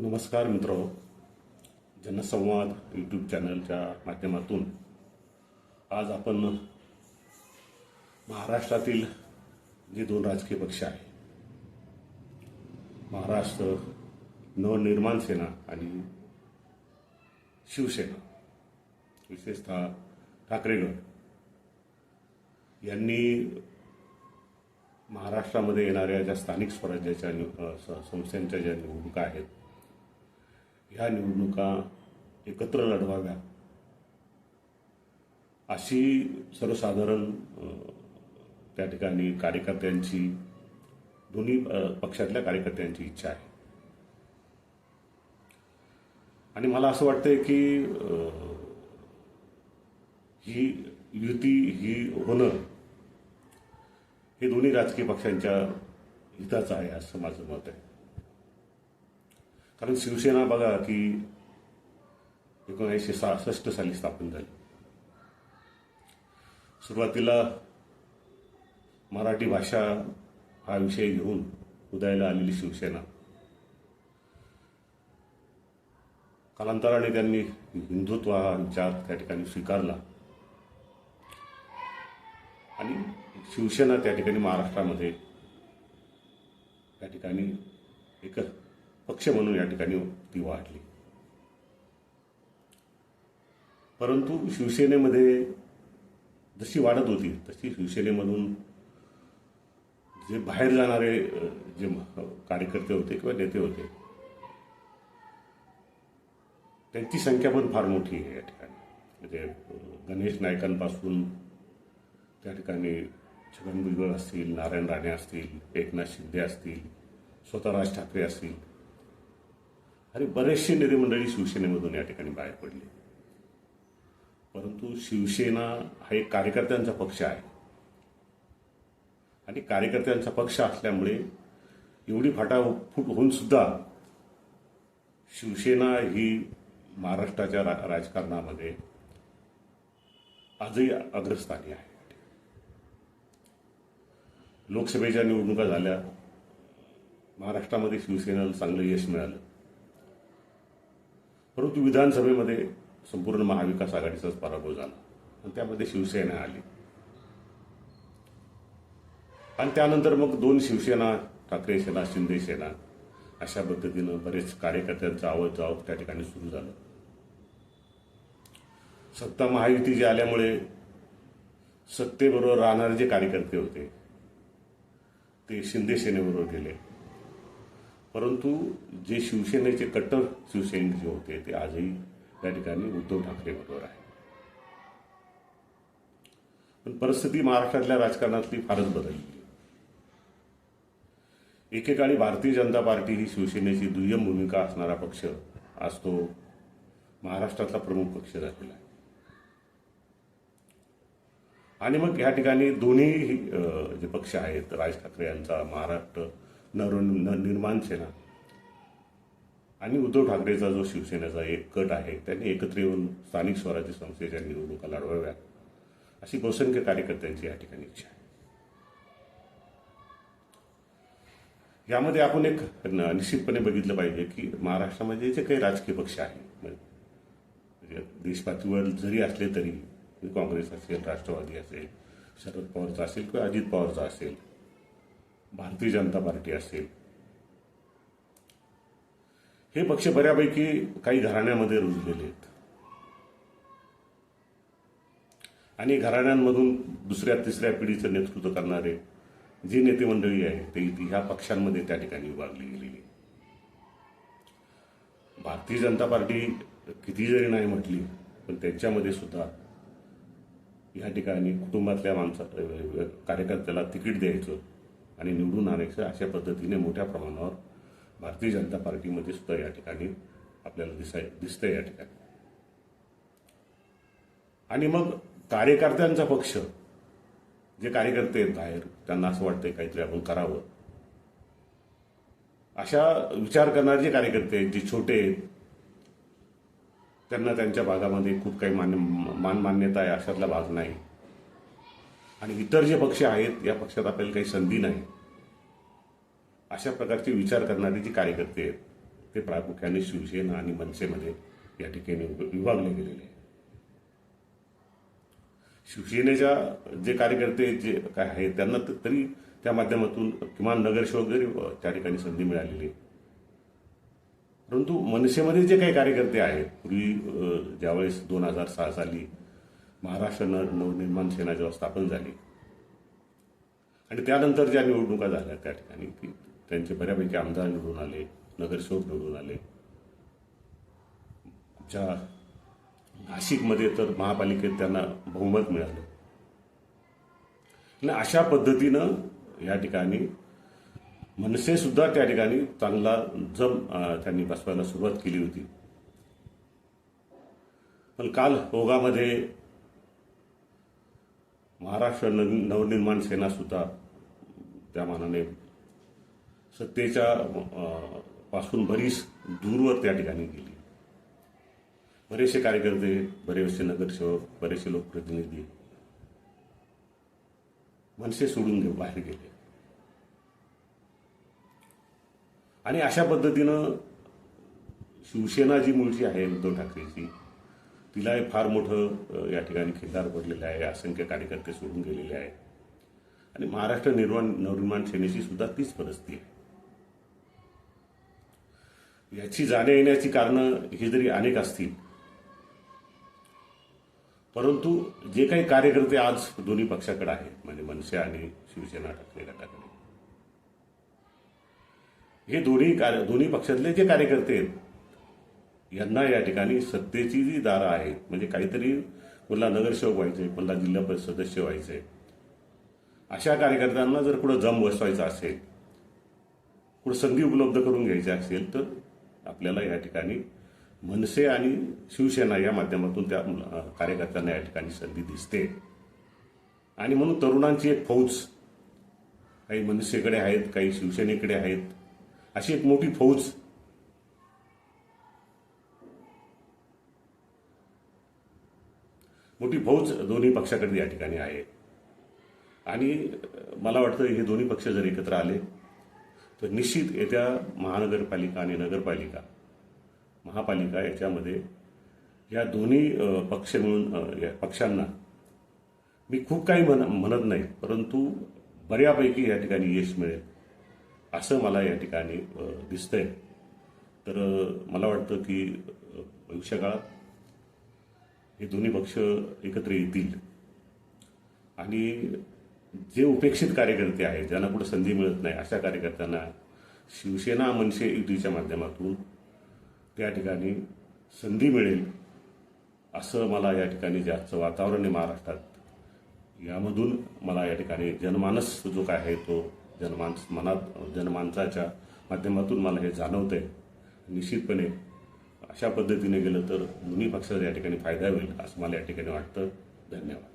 नमस्कार मित्र. जनसंवाद यूट्यूब चॅनलच्या माध्यमातून. आज आपण महाराष्ट्रातील जे दोन राजकीय पक्ष आहे महाराष्ट्र नवनिर्माण सेना आणि शिवसेना विशेषतः ठाकरेगड यांनी महाराष्ट्रामध्ये येणाऱ्या ज्या स्थानिक स्वराज्याच्या संस्थांच्या ज्या निवडणुका आहेत ह्या निवडणुका एकत्र लढवाव्या अशी सर्वसाधारण त्या ठिकाणी कार्यकर्त्यांची दोन्ही पक्षातल्या कार्यकर्त्यांची इच्छा आहे. आणि मला असं वाटतंय की ही युती ही होणं हे दोन्ही राजकीय पक्षांच्या हिताचं आहे असं माझं मत आहे. कारण शिवसेना बघा की एकोणीसशे सहासष्ट साली स्थापन झाली. सुरुवातीला मराठी भाषा हा विषय घेऊन उदयाला आलेली शिवसेना. कालांतराने त्यांनी हिंदुत्व हा विचार त्या ठिकाणी स्वीकारला. आणि शिवसेना त्या ठिकाणी महाराष्ट्रामध्ये त्या ठिकाणी एक पक्ष म्हणून या ठिकाणी ती वाढली. परंतु शिवसेनेमध्ये जशी वाढत होती तशी शिवसेनेमधून जे बाहेर जाणारे जे कार्यकर्ते होते किंवा नेते होते त्यांची संख्या पण फार मोठी आहे या ठिकाणी. म्हणजे गणेश नायकांपासून त्या ठिकाणी छगन भुजबळ असतील नारायण राणे असतील एकनाथ शिंदे असतील स्वतः राज ठाकरे असतील अरे बरेचसे नेते मंडळी शिवसेनेमधून या ठिकाणी बाहेर पडली. परंतु शिवसेना हा एक कार्यकर्त्यांचा पक्ष आहे. आणि कार्यकर्त्यांचा पक्ष असल्यामुळे एवढी फाटाफूट होऊन सुद्धा शिवसेना ही महाराष्ट्राच्या रा- राजकारणामध्ये आजही अग्रस्थानी आहे. लोकसभेच्या निवडणुका झाल्या. महाराष्ट्रामध्ये शिवसेनेला चांगलं यश मिळालं. परंतु विधानसभेमध्ये संपूर्ण महाविकास आघाडीचाच पराभव झाला. आणि त्यामध्ये शिवसेना आली. आणि त्यानंतर मग दोन शिवसेना ठाकरे सेना शिंदे सेना अशा पद्धतीनं बरेच कार्यकर्त्यांचं आवत जावत त्या ठिकाणी सुरू झालं. सत्ता महायुती जे आल्यामुळे सत्तेबरोबर राहणारे जे कार्यकर्ते होते ते शिंदे सेनेबरोबर गेले. परंतु जे शिवसेनेचे कट्टर शिवसैनिक जे होते ते आजही त्या ठिकाणी उद्धव ठाकरे बरोबर आहे पण परिस्थिती महाराष्ट्रातल्या राजकारणातली फारच बदलली. एकेकाळी भारतीय जनता पार्टी ही शिवसेनेची दुय्यम भूमिका असणारा पक्ष आज तो महाराष्ट्रातला प्रमुख पक्ष झालेला आहे. आणि मग ह्या ठिकाणी दोन्ही जे पक्ष आहेत राज ठाकरे यांचा महाराष्ट्र नव निर्माण सेना. आणि उद्धव ठाकरेचा जो शिवसेनेचा एक गट आहे त्यांनी एकत्र येऊन स्थानिक स्वराज्य संस्थेच्या निवडणुका लढवाव्या अशी बहुसंख्य कार्यकर्त्यांची या ठिकाणी इच्छा आहे. यामध्ये आपण एक निश्चितपणे बघितलं पाहिजे की महाराष्ट्रामध्ये जे काही राजकीय पक्ष आहेत म्हणजे देशपातळीवर जरी असले तरी काँग्रेस असेल राष्ट्रवादी असेल शरद पवारचा असेल किंवा अजित पवारचा असेल भारतीय जनता पार्टी असेल हे पक्ष बऱ्यापैकी काही घराण्यामध्ये रुजलेले आहेत आणि घराण्यांमधून दुसऱ्या तिसऱ्या पिढीचं नेतृत्व करणारे जे नेते मंडळी आहे ते ह्या पक्षांमध्ये त्या ठिकाणी विभागली गेलेली आहे. भारतीय जनता पार्टी किती जरी नाही म्हटली पण त्यांच्यामध्ये सुद्धा या ठिकाणी कुटुंबातल्या माणसा कार्यकर्त्याला तिकीट द्यायचं आणि निवडून आणायचं अशा पद्धतीने मोठ्या प्रमाणावर भारतीय जनता पार्टीमध्ये सुद्धा या ठिकाणी आपल्याला दिसाय दिसतंय या ठिकाणी. आणि मग कार्यकर्त्यांचा पक्ष जे कार्यकर्ते आहेत बाहेर त्यांना असं वाटतंय काहीतरी आपण करावं. अशा विचार करणारे जे कार्यकर्ते आहेत जे छोटे आहेत त्यांना त्यांच्या भागामध्ये खूप काही मान्य मान मान्यता आहे अशातला भाग नाही. आणि इतर जे पक्ष आहेत या पक्षात आपल्याला काही संधी नाही. अशा प्रकारचे विचार करणारे जे कार्यकर्ते आहेत ते प्रामुख्याने शिवसेना आणि मनसेमध्ये या ठिकाणी विभागले गेलेले आहे शिवसेनेच्या जे कार्यकर्ते जे काय आहेत त्यांना तरी त्या माध्यमातून किमान नगरसेवक जरी त्या ठिकाणी संधी मिळालेली आहे. परंतु मनसेमध्ये जे काही कार्यकर्ते आहेत पूर्वी ज्यावेळेस दोन हजार सहा साली महाराष्ट्र न नवनिर्माण सेना जेव्हा स्थापन झाली आणि त्यानंतर ज्या निवडणुका झाल्या त्या ठिकाणी की त्यांचे बऱ्यापैकी आमदार निवडून आले नगरसेवक निवडून आले. आमच्या नाशिकमध्ये तर महापालिकेत त्यांना बहुमत मिळालं. आणि अशा पद्धतीनं या ठिकाणी मनसेसुद्धा त्या ठिकाणी चांगला जम त्यांनी बसवायला सुरुवात केली होती. पण काल ओगामध्ये महाराष्ट्र नवनिर्माण सेना सुद्धा त्या मानाने सत्तेच्या पासून बरीच दूरवर त्या ठिकाणी गेली. बरेचसे कार्यकर्ते बरेचसे नगरसेवक बरेचसे लोकप्रतिनिधी मनसे सोडून गे- बाहेर गेले. आणि अशा पद्धतीनं शिवसेना जी मूळची आहे उद्धव ठाकरेची तिला हे फार मोठं या ठिकाणी खिल्लार पडलेलं आहे असंख्य कार्यकर्ते सोडून गेलेले आहेत. आणि महाराष्ट्र निर्माण नवनिर्माण सेनेची सुद्धा तीच परिस्थिती आहे. याची जाण्या येण्याची कारणं ही जरी अनेक असतील परंतु जे काही कार्यकर्ते आज दोन्ही पक्षाकडे आहेत म्हणजे मनसे आणि शिवसेना ठाकरे गटाकडे हे दोन्ही कार्य दोन्ही पक्षातले जे कार्यकर्ते आहेत यांना या ठिकाणी सत्तेची जी दारं आहेत म्हणजे काहीतरी कुणाला नगरसेवक व्हायचे कोणाला जिल्हा परिषद सदस्य व्हायचे अशा कार्यकर्त्यांना जर कुठं जम बसवायचा असेल कुठं संधी उपलब्ध करून घ्यायची असेल तर आपल्याला या ठिकाणी मनसे आणि शिवसेना या माध्यमातून त्या कार्यकर्त्यांना या ठिकाणी संधी दिसते. आणि म्हणून तरुणांची एक फौज काही मनसेकडे आहेत काही शिवसेनेकडे आहेत अशी एक मोठी फौज मोठी फौज दोन्ही पक्षाकडे या ठिकाणी आहे. आणि मला वाटतं हे दोन्ही पक्ष जर एकत्र आले तर निश्चित येत्या महानगरपालिका आणि नगरपालिका महापालिका याच्यामध्ये या दोन्ही पक्ष मिळून या पक्षांना मी खूप काही म्हण म्हणत नाही परंतु बऱ्यापैकी या ठिकाणी यश मिळेल असं मला या ठिकाणी दिसतंय. तर मला वाटतं की भविष्यकाळात हे दोन्ही पक्ष एकत्र येतील. आणि जे उपेक्षित कार्यकर्ते आहेत ज्यांना कुठं संधी मिळत नाही अशा कार्यकर्त्यांना शिवसेना मनसे युतीच्या माध्यमातून त्या ठिकाणी संधी मिळेल असं मला या ठिकाणी जे आजचं वातावरण आहे महाराष्ट्रात यामधून मला या ठिकाणी जनमानस जो काय आहे तो जनमानस मनात जनमानसाच्या माध्यमातून मला हे जाणवतं आहे निश्चितपणे अशा पद्धतीने गेलं तर दोन्ही पक्षाचा या ठिकाणी फायदा होईल असं मला या ठिकाणी वाटतं. धन्यवाद.